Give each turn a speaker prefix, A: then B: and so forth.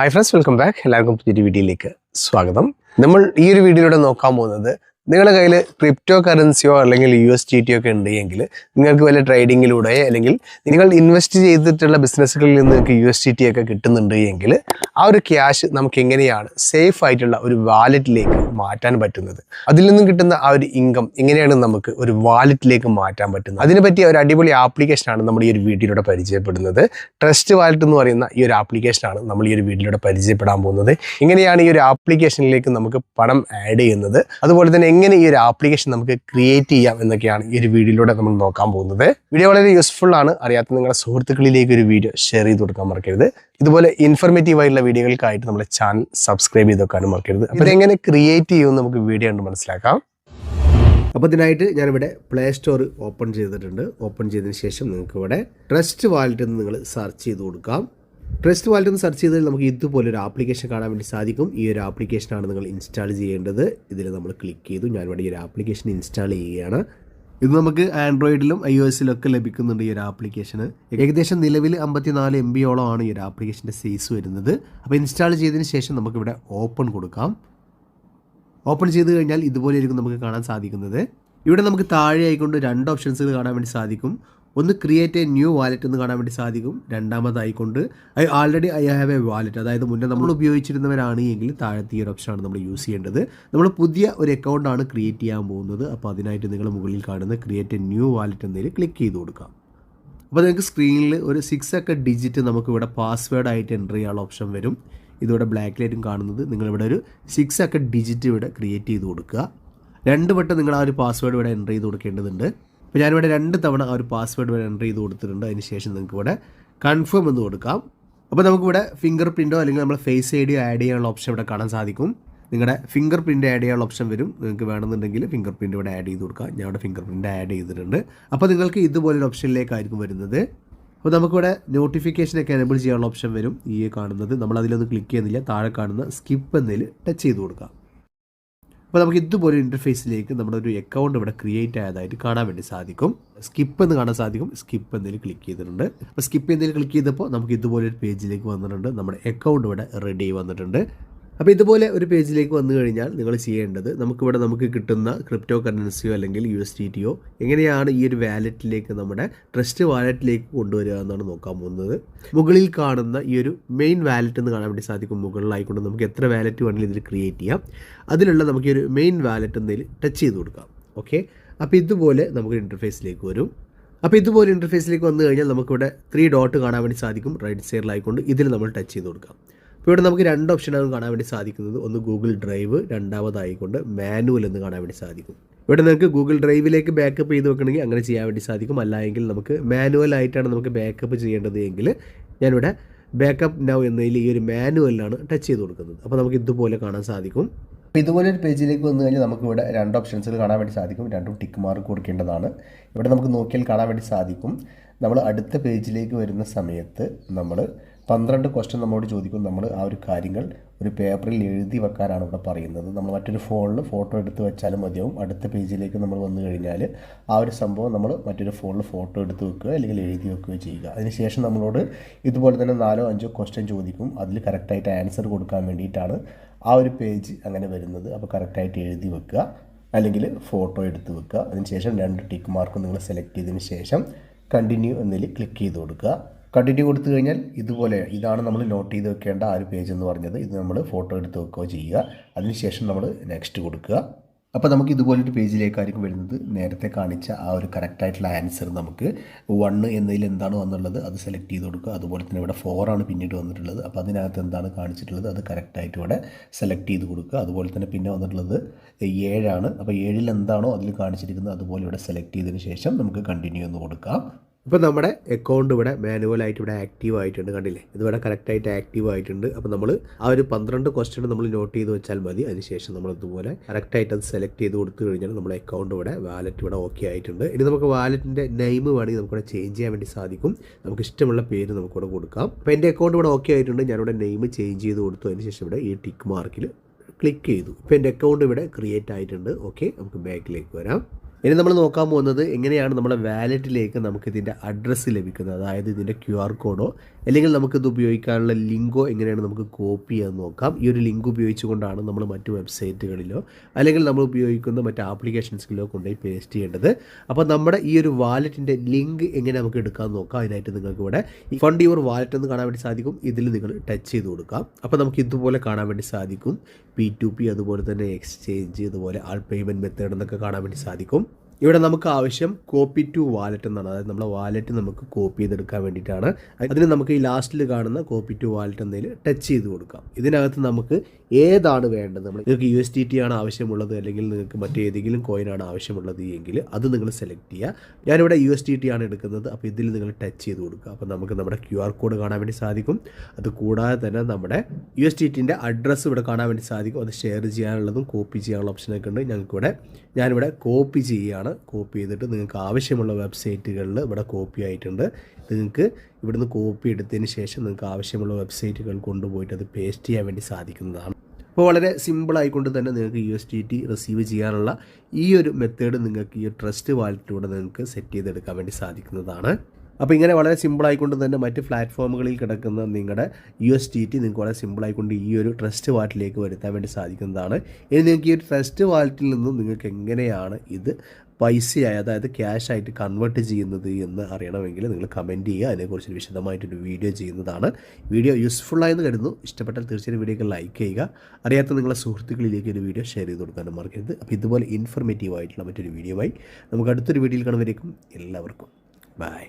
A: Hi friends welcome back എല്ലാവർക്കും പുതിയൊരു വീഡിയോയിലേക്ക് സ്വാഗതം. നമ്മൾ ഈ ഒരു വീഡിയോയിലൂടെ നോക്കാൻ പോകുന്നത് നിങ്ങളുടെ കയ്യിൽ ക്രിപ്റ്റോ കറൻസിയോ അല്ലെങ്കിൽ യു എസ് ടി ടി ഒക്കെ ഉണ്ടെങ്കിൽ നിങ്ങൾക്ക് വല്ല ട്രേഡിങ്ങിലൂടെ അല്ലെങ്കിൽ നിങ്ങൾ ഇൻവെസ്റ്റ് ചെയ്തിട്ടുള്ള ബിസിനസ്സുകളിൽ നിന്ന് നിങ്ങൾക്ക് യു എസ് ടി ടി ഒക്കെ കിട്ടുന്നുണ്ട് എങ്കിൽ ആ ഒരു ക്യാഷ് നമുക്ക് എങ്ങനെയാണ് സേഫ് ആയിട്ടുള്ള ഒരു വാലറ്റിലേക്ക് മാറ്റാൻ പറ്റുന്നത്? അതിൽ നിന്നും കിട്ടുന്ന ആ ഒരു ഇൻകം എങ്ങനെയാണ് നമുക്ക് ഒരു വാലറ്റിലേക്ക് മാറ്റാൻ പറ്റുന്നത്? അതിനെ ഒരു അടിപൊളി ആപ്ലിക്കേഷനാണ് നമ്മൾ ഈ ഒരു വീഡിയോയിലൂടെ പരിചയപ്പെടുന്നത്. ട്രസ്റ്റ് വാലറ്റ് എന്ന് പറയുന്ന ഈ ഒരു ആപ്ലിക്കേഷനാണ് നമ്മൾ ഈ ഒരു വീഡിയോയിലൂടെ പരിചയപ്പെടാൻ പോകുന്നത്. എങ്ങനെയാണ് ഈ ഒരു ആപ്ലിക്കേഷനിലേക്ക് നമുക്ക് പണം ആഡ് ചെയ്യുന്നത്. അതുപോലെ തന്നെ എങ്ങനെ ഈ ഒരു ആപ്ലിക്കേഷൻ നമുക്ക് ക്രിയേറ്റ് ചെയ്യാം എന്നൊക്കെയാണ് ഈ ഒരു വീഡിയോയിലൂടെ നമ്മൾ നോക്കാൻ പോകുന്നത്. വീഡിയോ വളരെ യൂസ്ഫുൾ ആണ്. അറിയാത്ത നിങ്ങളുടെ സുഹൃത്തുക്കളിലേക്ക് ഒരു വീഡിയോ ഷെയർ ചെയ്ത് കൊടുക്കാൻ മറക്കരുത്. ഇതുപോലെ ഇൻഫർമേറ്റീവ് ആയിട്ടുള്ള വീഡിയോകൾക്കായിട്ട് നമ്മുടെ ചാനൽ സബ്സ്ക്രൈബ് ചെയ്ത് വെക്കാനും മറക്കരുത് അപ്പോൾ എങ്ങനെ ക്രിയേറ്റ് ചെയ്യുമെന്ന് നമുക്ക് വീഡിയോ കണ്ട് മനസ്സിലാക്കാം.
B: അപ്പോൾ ഇതിനായിട്ട് ഞാനിവിടെ പ്ലേ സ്റ്റോർ ഓപ്പൺ ചെയ്തിട്ടുണ്ട്. ഓപ്പൺ ചെയ്തതിന് ശേഷം നിങ്ങൾക്ക് ഇവിടെ ട്രസ്റ്റ് വാലറ്റ് എന്ന് നിങ്ങൾ സെർച്ച് ചെയ്ത് കൊടുക്കാം. ട്രസ്റ്റ് വാലറ്റ് എന്ന് സെർച്ച് ചെയ്താൽ നമുക്ക് ഇതുപോലെ ഒരു ആപ്ലിക്കേഷൻ കാണാൻ വേണ്ടി സാധിക്കും. ഈ ഒരു ആപ്ലിക്കേഷനാണ് നിങ്ങൾ ഇൻസ്റ്റാൾ ചെയ്യേണ്ടത്. ഇതിൽ നമ്മൾ ക്ലിക്ക് ചെയ്തു. ഞാനിവിടെ ഈ ഒരു ആപ്ലിക്കേഷൻ ഇൻസ്റ്റാൾ ചെയ്യുകയാണ്. ഇത് നമുക്ക് ആൻഡ്രോയിഡിലും ഐ ഒ എസിലും ഒക്കെ ലഭിക്കുന്നുണ്ട് ഈ ഒരു ആപ്ലിക്കേഷന്. ഏകദേശം നിലവിൽ അമ്പത്തിനാല് എം ആണ് ഈ ഒരു ആപ്ലിക്കേഷന്റെ സൈസ് വരുന്നത്. അപ്പോൾ ഇൻസ്റ്റാൾ ചെയ്തതിന് ശേഷം നമുക്കിവിടെ ഓപ്പൺ കൊടുക്കാം. ഓപ്പൺ ചെയ്ത് കഴിഞ്ഞാൽ ഇതുപോലെ ആയിരിക്കും നമുക്ക് കാണാൻ സാധിക്കുന്നത്. ഇവിടെ നമുക്ക് താഴെ ആയിക്കൊണ്ട് രണ്ട് ഓപ്ഷൻസുകൾ കാണാൻ വേണ്ടി സാധിക്കും. ഒന്ന് ക്രിയേറ്റ് എ ന്യൂ വാലറ്റ് എന്ന് കാണാൻ വേണ്ടി സാധിക്കും. രണ്ടാമതായിക്കൊണ്ട് I already I have a wallet അതായത് മുന്നേ നമ്മൾ ഉപയോഗിച്ചിരുന്നവരാണ് എങ്കിൽ താഴത്തെ ഈ ഒരു ഓപ്ഷനാണ് നമ്മൾ യൂസ് ചെയ്യേണ്ടത്. നമ്മൾ പുതിയ ഒരു അക്കൗണ്ടാണ് ക്രിയേറ്റ് ചെയ്യാൻ പോകുന്നത്. അപ്പോൾ അതിനായിട്ട് നിങ്ങൾ മുകളിൽ കാണുന്ന ക്രിയേറ്റ് എ ന്യൂ വാലറ്റ് എന്നതിൽ ക്ലിക്ക് ചെയ്ത് കൊടുക്കാം അപ്പോൾ നിങ്ങൾക്ക് സ്ക്രീനിൽ ഒരു സിക്സ് ഒക്കെ ഡിജിറ്റ് നമുക്ക് ഇവിടെ പാസ്വേഡ് ആയിട്ട് എന്റർ ചെയ്യാനുള്ള ഓപ്ഷൻ വരും. ഇതിവിടെ ബ്ലാക്ക് ലൈറ്റും കാണുന്നത്. നിങ്ങളിവിടെ ഒരു സിക്സ് ഒക്കെ ഡിജിറ്റ് ഇവിടെ ക്രിയേറ്റ് ചെയ്ത് കൊടുക്കുക. രണ്ട് വട്ടം നിങ്ങൾ ആ ഒരു പാസ്വേഡ് ഇവിടെ എന്റർ ചെയ്ത് കൊടുക്കേണ്ടതുണ്ട്. അപ്പോൾ ഞാനിവിടെ രണ്ട് തവണ ആ ഒരു പാസ്വേഡ് വരെ എന്റർ ചെയ്ത് കൊടുത്തിട്ടുണ്ട്. അതിന് ശേഷം നിങ്ങൾക്ക് ഇവിടെ കൺഫേം എന്ന് കൊടുക്കാം. അപ്പോൾ നമുക്കിവിടെ ഫിംഗർ പ്രിന്റോ അല്ലെങ്കിൽ നമ്മൾ ഫേസ് ഐ ഡിയോ ആഡ് ചെയ്യാനുള്ള ഓപ്ഷൻ ഇവിടെ കാണാൻ സാധിക്കും. നിങ്ങളുടെ ഫിംഗർ പ്രിന്റ് ആഡ് ചെയ്യാനുള്ള ഓപ്ഷൻ വരും. നിങ്ങൾക്ക് വേണമെന്നുണ്ടെങ്കിൽ ഫിംഗർ പ്രിന്റ് ഇവിടെ ആഡ് ചെയ്ത് കൊടുക്കാം. ഞാൻ ഇവിടെ ഫിംഗർ പ്രിന്റ് ആഡ് ചെയ്തിട്ടുണ്ട്. അപ്പോൾ നിങ്ങൾക്ക് ഇതുപോലൊരു ഓപ്ഷനിലേക്കായിരിക്കും വരുന്നത്. അപ്പോൾ നമുക്കിവിടെ നോട്ടിഫിക്കേഷനൊക്കെ എനബിൾ ചെയ്യാനുള്ള ഓപ്ഷൻ വരും. ഈ കാണുന്നത്. നമ്മൾ അതിലൊന്നും ക്ലിക്ക് ചെയ്യുന്നില്ല. താഴെ കാണുന്ന സ്കിപ്പ് എന്നതിൽ ടച്ച് ചെയ്ത് കൊടുക്കാം. അപ്പോൾ നമുക്ക് ഇതുപോലെ ഇന്റർഫേസിലേക്ക് നമ്മുടെ ഒരു അക്കൗണ്ട് ഇവിടെ ക്രിയേറ്റ് ആയതായിട്ട് കാണാൻ വേണ്ടി സാധിക്കും. സ്കിപ്പ് എന്ന് കാണാൻ സാധിക്കും. സ്കിപ്പ് എന്നതിൽ ക്ലിക്ക് ചെയ്തിട്ടുണ്ട്. അപ്പോൾ സ്കിപ്പ് എന്നതിൽ ക്ലിക്ക് ചെയ്തപ്പോൾ നമുക്ക് ഇതുപോലെ ഒരു പേജിലേക്ക് വന്നിട്ടുണ്ട്. നമ്മുടെ അക്കൗണ്ട് ഇവിടെ റെഡി വന്നിട്ടുണ്ട്. അപ്പോൾ ഇതുപോലെ ഒരു പേജിലേക്ക് വന്നു കഴിഞ്ഞാൽ നിങ്ങൾ ചെയ്യേണ്ടത് നമുക്കിവിടെ നമുക്ക് കിട്ടുന്ന ക്രിപ്റ്റോ കറൻസിയോ അല്ലെങ്കിൽ യു എസ് ടിയോ എങ്ങനെയാണ് ഈ ഒരു വാലറ്റിലേക്ക് നമ്മുടെ ട്രസ്റ്റ് വാലറ്റിലേക്ക് കൊണ്ടുവരിക എന്നാണ് നോക്കാൻ പോകുന്നത്. മുകളിൽ കാണുന്ന ഈ ഒരു മെയിൻ വാലറ്റ് എന്ന് കാണാൻ വേണ്ടി സാധിക്കും. മുകളിലായിക്കൊണ്ട് നമുക്ക് എത്ര വാലറ്റ് വേണമെങ്കിലും ഇതിൽ ക്രിയേറ്റ് ചെയ്യാം. അതിലുള്ള നമുക്ക് ഈ ഒരു മെയിൻ വാലറ്റ് എന്നതിൽ ടച്ച് ചെയ്ത് കൊടുക്കാം. ഓക്കെ അപ്പോൾ ഇതുപോലെ നമുക്ക് ഇന്റർഫേസിലേക്ക് വരും. അപ്പോൾ ഇതുപോലെ ഇന്റർഫേസിലേക്ക് വന്നു കഴിഞ്ഞാൽ നമുക്കിവിടെ ത്രീ ഡോട്ട് കാണാൻ വേണ്ടി സാധിക്കും. റൈറ്റ് സൈഡിലായിക്കൊണ്ട് ഇതിൽ നമ്മൾ ടച്ച് ചെയ്ത് കൊടുക്കാം. അപ്പോൾ ഇവിടെ നമുക്ക് രണ്ട് ഓപ്ഷനാണ് കാണാൻ വേണ്ടി സാധിക്കുന്നത്. ഒന്ന് ഗൂഗിൾ ഡ്രൈവ് രണ്ടാമതായിക്കൊണ്ട് മാനുവൽ എന്ന് കാണാൻ വേണ്ടി സാധിക്കും. ഇവിടെ നിങ്ങൾക്ക് ഗൂഗിൾ ഡ്രൈവിലേക്ക് ബാക്കപ്പ് ചെയ്ത് വെക്കണമെങ്കിൽ അങ്ങനെ ചെയ്യാൻ വേണ്ടി സാധിക്കും. അല്ല എങ്കിൽ നമുക്ക് മാനുവൽ ആയിട്ടാണ് നമുക്ക് ബാക്കപ്പ് ചെയ്യേണ്ടത് എങ്കിൽ ഞാനിവിടെ ബാക്കപ്പ് നൗ എന്നതിൽ ഈ ഒരു മാനുവലിലാണ് ടച്ച് ചെയ്ത് കൊടുക്കുന്നത്. അപ്പോൾ നമുക്ക് ഇതുപോലെ കാണാൻ സാധിക്കും.
C: അപ്പോൾ ഇതുപോലെ ഒരു പേജിലേക്ക് വന്നു കഴിഞ്ഞാൽ നമുക്ക് ഇവിടെ രണ്ട് ഓപ്ഷൻസ് കാണാൻ വേണ്ടി സാധിക്കും. രണ്ടും ടിക്ക് മാർക്ക് കൊടുക്കേണ്ടതാണ്. ഇവിടെ നമുക്ക് നോക്കിയാൽ കാണാൻ വേണ്ടി സാധിക്കും. നമ്മൾ അടുത്ത പേജിലേക്ക് വരുന്ന സമയത്ത് നമ്മൾ പന്ത്രണ്ട് ക്വസ്റ്റ്യൻ നമ്മളോട് ചോദിക്കും നമ്മൾ ആ ഒരു കാര്യങ്ങൾ ഒരു പേപ്പറിൽ എഴുതി വെക്കാനാണ് ഇവിടെ പറയുന്നത്. നമ്മൾ മറ്റൊരു ഫോണിൽ ഫോട്ടോ എടുത്ത് വെച്ചാലും മതിയാവും. അടുത്ത പേജിലേക്ക് നമ്മൾ വന്നു കഴിഞ്ഞാൽ ആ ഒരു സംഭവം നമ്മൾ മറ്റൊരു ഫോണിൽ ഫോട്ടോ എടുത്ത് വെക്കുക അല്ലെങ്കിൽ എഴുതി വെക്കുകയോ ചെയ്യുക. അതിനുശേഷം നമ്മളോട് ഇതുപോലെ തന്നെ നാലോ അഞ്ചോ ക്വസ്റ്റ്യൻ ചോദിക്കും. അതിൽ കറക്റ്റായിട്ട് ആൻസർ കൊടുക്കാൻ വേണ്ടിയിട്ടാണ് ആ ഒരു പേജ് അങ്ങനെ വരുന്നത്. അപ്പോൾ കറക്റ്റായിട്ട് എഴുതി വെക്കുക. അല്ലെങ്കിൽ ഫോട്ടോ എടുത്ത് വെക്കുക. അതിനുശേഷം രണ്ട് ടിക്ക് മാർക്ക് നിങ്ങൾ സെലക്ട് ചെയ്തതിന് ശേഷം കണ്ടിന്യൂ എന്നതിൽ ക്ലിക്ക് ചെയ്ത് കൊടുക്കുക. കണ്ടിന്യൂ കൊടുത്തു കഴിഞ്ഞാൽ ഇതുപോലെ ഇതാണ് നമ്മൾ നോട്ട് ചെയ്ത് വെക്കേണ്ട ആ ഒരു പേജ് എന്ന് പറഞ്ഞത്. ഇത് നമ്മൾ ഫോട്ടോ എടുത്ത് വെക്കുകയോ ചെയ്യുക. അതിനുശേഷം നമ്മൾ നെക്സ്റ്റ് കൊടുക്കുക. അപ്പോൾ നമുക്ക് ഇതുപോലൊരു പേജിലേക്കായിരിക്കും വരുന്നത്. നേരത്തെ കാണിച്ച ആ ഒരു കറക്റ്റായിട്ടുള്ള ആൻസർ നമുക്ക് വണ്ണ് എന്നതിൽ എന്താണ് വന്നുള്ളത് അത് സെലക്ട് ചെയ്ത് കൊടുക്കുക. അതുപോലെ തന്നെ ഇവിടെ ഫോറാണ് പിന്നീട് വന്നിട്ടുള്ളത്. അപ്പോൾ അതിനകത്ത് എന്താണ് കാണിച്ചിട്ടുള്ളത്? അത് കറക്റ്റായിട്ട് ഇവിടെ സെലക്ട് ചെയ്ത് കൊടുക്കുക. അതുപോലെ തന്നെ പിന്നെ വന്നിട്ടുള്ളത് ഏഴാണ് അപ്പോൾ ഏഴിൽ എന്താണോ അതിൽ കാണിച്ചിരിക്കുന്നത്. അതുപോലെ ഇവിടെ സെലക്ട് ചെയ്തതിന് ശേഷം നമുക്ക് കണ്ടിന്യൂ എന്ന് കൊടുക്കാം.
B: ഇപ്പോൾ നമ്മുടെ അക്കൗണ്ട് ഇവിടെ മാനുവലായിട്ട് ഇവിടെ ആക്റ്റീവ് ആയിട്ടുണ്ട് കണ്ടില്ലേ? ഇതിവിടെ കറക്റ്റായിട്ട് ആക്റ്റീവ് ആയിട്ടുണ്ട്. അപ്പോൾ നമ്മൾ ആ ഒരു പന്ത്രണ്ട് ക്വസ്റ്റ്യൻ നമ്മൾ നോട്ട് ചെയ്ത് വെച്ചാൽ മതി. അതിനുശേഷം നമ്മൾ ഇതുപോലെ കറക്റ്റായിട്ട് അത് സെലക്ട് ചെയ്ത് കൊടുത്തു കഴിഞ്ഞാൽ നമ്മുടെ അക്കൗണ്ട് ഇവിടെ വാലറ്റ് ഇവിടെ ഓക്കെ ആയിട്ടുണ്ട്. ഇനി നമുക്ക് വാലറ്റിന്റെ നെയിം വേണമെങ്കിൽ നമുക്കിവിടെ ചേഞ്ച് ചെയ്യാൻ വേണ്ടി സാധിക്കും. നമുക്ക് ഇഷ്ടമുള്ള പേര് നമുക്കിവിടെ കൊടുക്കാം. അപ്പോൾ എന്റെ അക്കൗണ്ട് ഇവിടെ ഓക്കെ ആയിട്ടുണ്ട്. ഞാനിവിടെ നെയിം ചേഞ്ച് ചെയ്ത് കൊടുത്തു. അതിനുശേഷം ഇവിടെ ഈ ടിക്ക് മാർക്കിൽ ക്ലിക്ക് ചെയ്തു. ഇപ്പോൾ എന്റെ അക്കൗണ്ട് ഇവിടെ ക്രിയേറ്റ് ആയിട്ടുണ്ട്. ഓക്കെ നമുക്ക് ബാക്കിലേക്ക് വരാം. ഇനി നമ്മൾ നോക്കാൻ പോകുന്നത് എങ്ങനെയാണ് നമ്മുടെ വാലറ്റിലേക്ക് നമുക്ക് ഇതിന്റെ അഡ്രസ്സ് ലഭിക്കുന്നത്. അതായത് ഇതിന്റെ ക്യു ആർ കോഡോ അല്ലെങ്കിൽ നമുക്കിത് ഉപയോഗിക്കാനുള്ള ലിങ്കോ എങ്ങനെയാണ് നമുക്ക് കോപ്പി ചെയ്യാൻ നോക്കാം. ഈ ഒരു ലിങ്ക് ഉപയോഗിച്ചുകൊണ്ടാണ് നമ്മൾ മറ്റ് വെബ്സൈറ്റുകളിലോ അല്ലെങ്കിൽ നമ്മൾ ഉപയോഗിക്കുന്ന മറ്റ് ആപ്ലിക്കേഷൻസിലോ കൊണ്ടുപോയി പേസ്റ്റ് ചെയ്യേണ്ടത്. അപ്പോൾ നമ്മുടെ ഈ ഒരു വാലറ്റിന്റെ ലിങ്ക് എങ്ങനെ നമുക്ക് എടുക്കാൻ നോക്കാം? അതിനായിട്ട് നിങ്ങൾക്ക് ഇവിടെ ഫണ്ട് യുവർ വാലറ്റ് എന്ന് കാണാൻ വേണ്ടി സാധിക്കും. ഇതിൽ നിങ്ങൾ ടച്ച് ചെയ്ത് കൊടുക്കാം. അപ്പോൾ നമുക്ക് ഇതുപോലെ കാണാൻ വേണ്ടി സാധിക്കും. പി ടു പി അതുപോലെ തന്നെ എക്സ്ചേഞ്ച് അതുപോലെ ആൾ പേയ്മെന്റ് മെത്തേഡ് എന്നൊക്കെ കാണാൻ വേണ്ടി സാധിക്കും. ഇവിടെ നമുക്ക് ആവശ്യം കോപ്പി ടു വാലറ്റ് എന്നാണ്. അതായത് നമ്മുടെ വാലറ്റ് നമുക്ക് കോപ്പി ചെയ്തെടുക്കാൻ വേണ്ടിയിട്ടാണ്. അതിന് നമുക്ക് ഈ ലാസ്റ്റിൽ കാണുന്ന കോപ്പി ടു വാലറ്റ് എന്നതിൽ ടച്ച് ചെയ്ത് കൊടുക്കാം. ഇതിനകത്ത് നമുക്ക് ഏതാണ് വേണ്ടത്? നമ്മൾ നിങ്ങൾക്ക് യു എസ് ടി ടി ആണ് ആവശ്യമുള്ളത് അല്ലെങ്കിൽ നിങ്ങൾക്ക് മറ്റേതെങ്കിലും കോയിനാണ് ആവശ്യമുള്ളത് എങ്കിൽ അത് നിങ്ങൾ സെലക്ട് ചെയ്യുക. ഞാനിവിടെ യു എസ് ടി ടി ആണ് എടുക്കുന്നത് അപ്പോൾ ഇതിൽ നിങ്ങൾ ടച്ച് ചെയ്ത് കൊടുക്കുക. അപ്പോൾ നമുക്ക് നമ്മുടെ ക്യു ആർ കോഡ് കാണാൻ വേണ്ടി സാധിക്കും. അത് കൂടാതെ തന്നെ നമ്മുടെ യു എസ് ടി ടിന്റെ അഡ്രസ്സ് ഇവിടെ കാണാൻ വേണ്ടി സാധിക്കും. അത് ഷെയർ ചെയ്യാനുള്ളതും കോപ്പി ചെയ്യാനുള്ള ഓപ്ഷനൊക്കെ ഉണ്ട്. ഞങ്ങൾക്കിവിടെ ഞാനിവിടെ കോപ്പി ചെയ്യുകയാണ്. കോപ്പി ചെയ്തിട്ട് നിങ്ങൾക്ക് ആവശ്യമുള്ള വെബ്സൈറ്റുകളിൽ ഇവിടെ കോപ്പി ആയിട്ടുണ്ട്. നിങ്ങൾക്ക് ഇവിടുന്ന് കോപ്പി എടുത്തതിന് ശേഷം നിങ്ങൾക്ക് ആവശ്യമുള്ള വെബ്സൈറ്റുകൾ കൊണ്ടുപോയിട്ട് അത് പേസ്റ്റ് ചെയ്യാൻ വേണ്ടി സാധിക്കുന്നതാണ്. അപ്പോൾ വളരെ സിമ്പിൾ ആയിക്കൊണ്ട് തന്നെ നിങ്ങൾക്ക് U S T T receive ചെയ്യാനുള്ള ഈ ഒരു മെത്തേഡ് നിങ്ങൾക്ക് ഈ ട്രസ്റ്റ് വാലറ്റിലൂടെ നിങ്ങൾക്ക് സെറ്റ് ചെയ്തെടുക്കാൻ വേണ്ടി സാധിക്കുന്നതാണ്. അപ്പോൾ ഇങ്ങനെ വളരെ സിമ്പിളായിക്കൊണ്ട് തന്നെ മറ്റ് പ്ലാറ്റ്ഫോമുകളിൽ കിടക്കുന്ന നിങ്ങളുടെ യു എസ് ടി ടി നിങ്ങൾക്ക് വളരെ സിമ്പിളായിക്കൊണ്ട് ഈ ഒരു ട്രസ്റ്റ് വാലറ്റിലേക്ക് വരുത്താൻ വേണ്ടി സാധിക്കുന്നതാണ്. ഇനി നിങ്ങൾക്ക് ഈ ഒരു ട്രസ്റ്റ് വാലറ്റിൽ നിന്നും നിങ്ങൾക്ക് എങ്ങനെയാണ് ഇത് പൈസയായി അതായത് ക്യാഷ് ആയിട്ട് കൺവേർട്ട് ചെയ്യുന്നത് എന്ന് അറിയണമെങ്കിൽ നിങ്ങൾ കമന്റ് ചെയ്യുക. അതിനെക്കുറിച്ച് വിശദമായിട്ടൊരു വീഡിയോ ചെയ്യുന്നതാണ്. വീഡിയോ യൂസ്ഫുള്ളായെന്ന് കരുതുന്നു. ഇഷ്ടപ്പെട്ടാൽ തീർച്ചയായും വീഡിയോക്ക് ലൈക്ക് ചെയ്യുക. അറിയാത്ത നിങ്ങളുടെ സുഹൃത്തുക്കളിലേക്ക് ഒരു വീഡിയോ ഷെയർ ചെയ്ത് കൊടുക്കാനും മറക്കരുത്. അപ്പോൾ ഇതുപോലെ ഇൻഫർമേറ്റീവ് ആയിട്ടുള്ള മറ്റൊരു വീഡിയോ ആയി നമുക്ക് അടുത്തൊരു വീഡിയോയിൽ കാണുമ്പോഴേക്കും എല്ലാവർക്കും. ബൈ